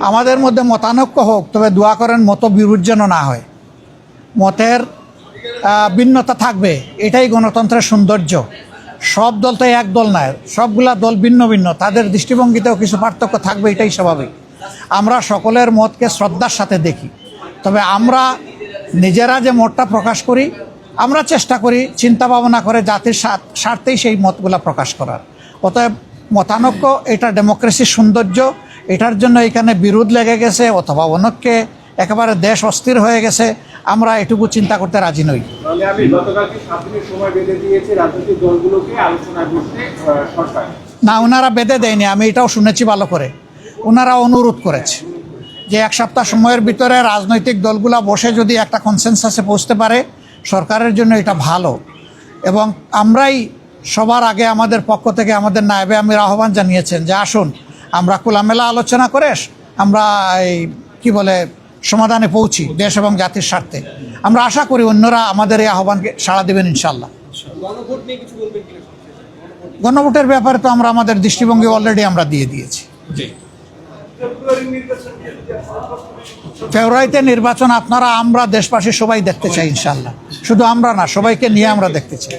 আমাদের মধ্যে মতানৈক্য হোক, তবে দোয়া করেন মত বিরোধ যেন না হয়। মতের ভিন্নতা থাকবে, এটাই গণতন্ত্রের সৌন্দর্য। সব দল তো এক দল নয়, সবগুলা দল ভিন্ন ভিন্ন, তাদের দৃষ্টিভঙ্গিতেও কিছু পার্থক্য থাকবে, এটাই স্বাভাবিক। আমরা সকলের মতকে শ্রদ্ধার সাথে দেখি, তবে আমরা নিজেরা যে মতটা প্রকাশ করি, আমরা চেষ্টা করি চিন্তা ভাবনা করে জাতির স্বার্থ- স্বার্থেই সেই মতগুলা প্রকাশ করার। অতএব মতানৈক্য, এটা ডেমোক্রেসির সৌন্দর্য এটার জন্য এখানে বিরোধ লেগে গেছে অথবা অনৈক্যে একেবারে দেশ অস্থির হয়ে গেছে আমরা এটুকু চিন্তা করতে রাজি নই। না ওনারা বেঁধে দেয়নি আমি এটাও শুনেছি ভালো করে। ওনারা অনুরোধ করেছে যে এক সপ্তাহ সময়ের ভিতরে রাজনৈতিক দলগুলা বসে যদি একটা কনসেনসাসে পৌঁছতে পারে সরকারের জন্য এটা ভালো। এবং আমরাই সবার আগে আমাদের পক্ষ থেকে আমাদের নায়বে আমির আহ্বান জানিয়েছেন যে আসুন আমরা খোলামেলা আলোচনা করে আমরা এই কি বলে সমাধানে পৌঁছি দেশ এবং জাতির স্বার্থে। আমরা আশা করি অন্যরা আমাদের এই আহ্বানকে সাড়া দেবেন ইনশাল্লাহ গণভোটের ব্যাপারে তো আমরা আমাদের দৃষ্টিভঙ্গি অলরেডি আমরা দিয়ে দিয়েছি। ফেব্রুয়ারিতে নির্বাচন আপনারা আমরা দেশবাসী সবাই দেখতে চাই ইনশাল্লাহ শুধু আমরা না সবাইকে নিয়ে আমরা দেখতে চাই।